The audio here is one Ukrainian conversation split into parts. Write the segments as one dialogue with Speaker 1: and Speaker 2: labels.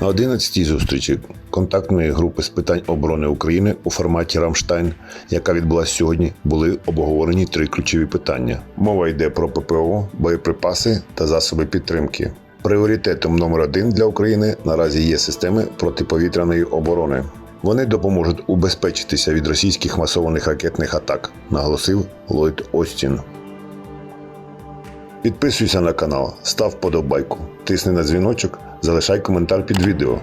Speaker 1: На 11-й зустрічі контактної групи з питань оборони України у форматі Рамштайн, яка відбулася сьогодні, були обговорені три ключові питання. Мова йде про ППО, боєприпаси та засоби підтримки. Пріоритетом номер один для України наразі є системи протиповітряної оборони. Вони допоможуть убезпечитися від російських масованих ракетних атак, наголосив Ллойд Остін. Підписуйся на канал, став вподобайку, тисни на дзвіночок, залишай коментар під відео.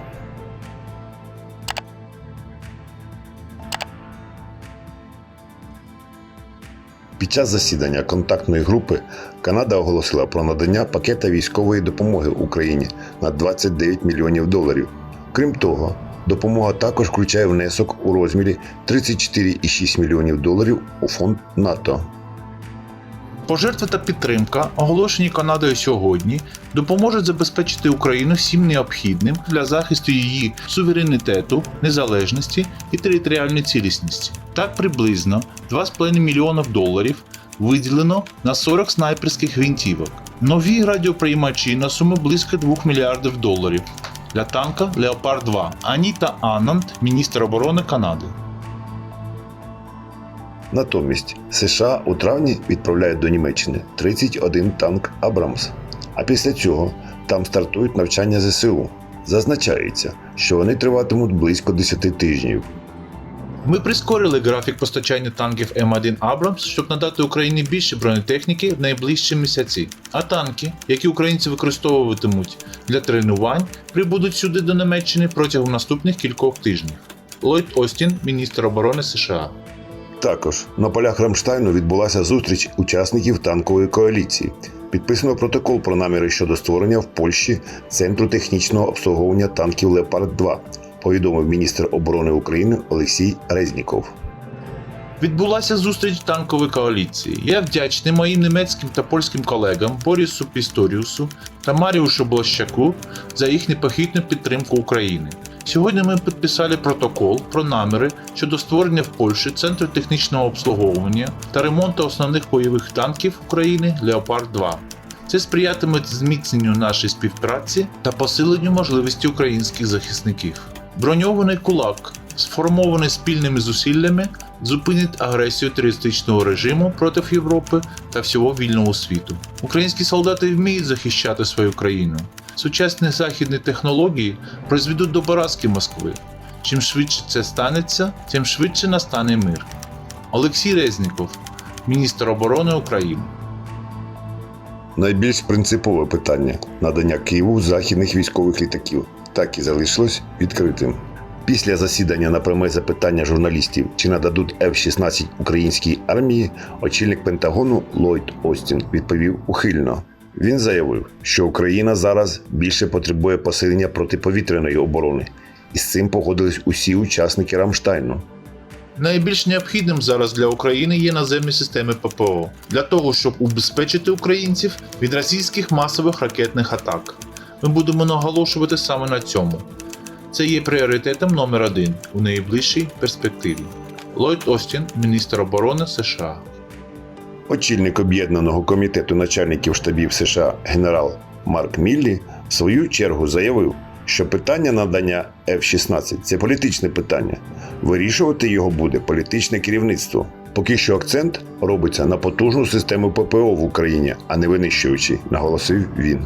Speaker 1: Під час засідання контактної групи Канада оголосила про надання пакета військової допомоги Україні на 29 мільйонів доларів. Крім того, допомога також включає внесок у розмірі 34,6 мільйонів доларів у фонд НАТО.
Speaker 2: Пожертви та підтримка, оголошені Канадою сьогодні, допоможуть забезпечити Україну всім необхідним для захисту її суверенітету, незалежності і територіальної цілісності. Так приблизно 2,5 мільйона доларів виділено на 40 снайперських гвинтівок, нові радіоприймачі на суму близько 2 мільярдів доларів для танка Леопард 2 Аніта Аннанд, міністр оборони Канади.
Speaker 1: Натомість США у травні відправляють до Німеччини 31 танк Абрамс. А після цього там стартують навчання ЗСУ. Зазначається, що вони триватимуть близько 10 тижнів.
Speaker 2: Ми прискорили графік постачання танків М1 Абрамс, щоб надати Україні більше бронетехніки в найближчі місяці. А танки, які українці використовуватимуть для тренувань, прибудуть сюди до Німеччини протягом наступних кількох тижнів. Ллойд Остін, міністр оборони США.
Speaker 1: Також на полях Рамштайну відбулася зустріч учасників танкової коаліції. Підписано протокол про наміри щодо створення в Польщі Центру технічного обслуговування танків Лепард 2 повідомив міністр оборони України Олексій Резніков.
Speaker 2: Відбулася зустріч танкової коаліції. Я вдячний моїм німецьким та польським колегам Борісу Пісторіусу та Маріушу Блощаку за їхню похідну підтримку України. Сьогодні ми підписали протокол про наміри щодо створення в Польщі Центру технічного обслуговування та ремонту основних бойових танків України Леопард 2. Це сприятиме зміцненню нашої співпраці та посиленню можливості українських захисників. Броньований кулак, сформований спільними зусиллями, зупинить агресію терористичного режиму проти Європи та всього вільного світу. Українські солдати вміють захищати свою країну. Сучасні західні технології призведуть до поразки Москви. Чим швидше це станеться, тим швидше настане мир. Олексій Резніков, міністр оборони України.
Speaker 1: Найбільш принципове питання надання Києву західних військових літаків так і залишилось відкритим. Після засідання на пряме запитання журналістів, чи нададуть F-16 українській армії, очільник Пентагону Ллойд Остін відповів ухильно. Він заявив, що Україна зараз більше потребує посилення протиповітряної оборони, і з цим погодились усі учасники Рамштайну.
Speaker 2: Найбільш необхідним зараз для України є наземні системи ППО для того, щоб убезпечити українців від російських масових ракетних атак. Ми будемо наголошувати саме на цьому. Це є пріоритетом номер один у найближчій перспективі. Ллойд Остін, міністр оборони США.
Speaker 1: Очільник об'єднаного комітету начальників штабів США генерал Марк Міллі в свою чергу заявив, що питання надання F-16 – це політичне питання. Вирішувати його буде політичне керівництво. Поки що акцент робиться на потужну систему ППО в Україні, а не винищуючи, наголосив він.